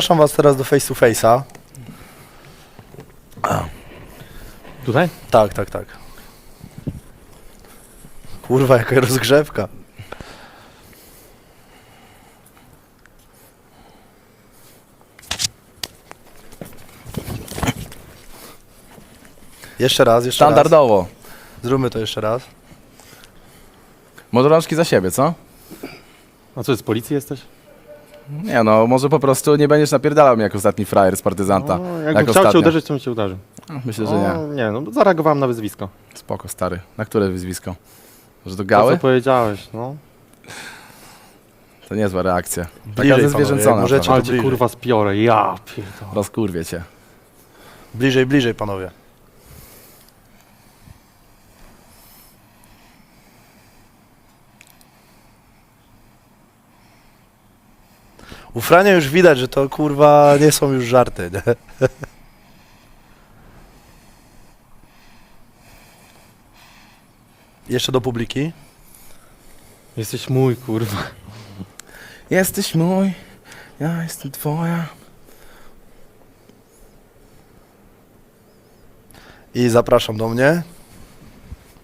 Zapraszam was teraz do face to face'a. Tutaj? Tak, tak, tak. Kurwa, jaka rozgrzewka. Jeszcze raz, jeszcze raz. Standardowo. Zróbmy to jeszcze raz. Może rączki za siebie, co? A co, z policji jesteś? Nie no, może po prostu nie będziesz napierdalał mnie jak ostatni frajer z partyzanta. No, jak chciał cię uderzyć, to bym cię uderzył. No, Myślę, że O, nie. nie, no zareagowałem na wyzwisko. Spoko, stary. Na które wyzwisko? Że to To, gały? co powiedziałeś, no. To niezła reakcja. Taka Bliżej, zezwierzęcona. panowie, możecie- trochę. Ale cię bliżej. kurwa spiorę, ja pierdolę. Rozkurwie cię. Bliżej, bliżej, panowie. U Frania już widać, że to kurwa nie są już żarty, nie? Jeszcze do publiki. Jesteś mój, kurwa. Jesteś mój, ja jestem twoja. I zapraszam do mnie.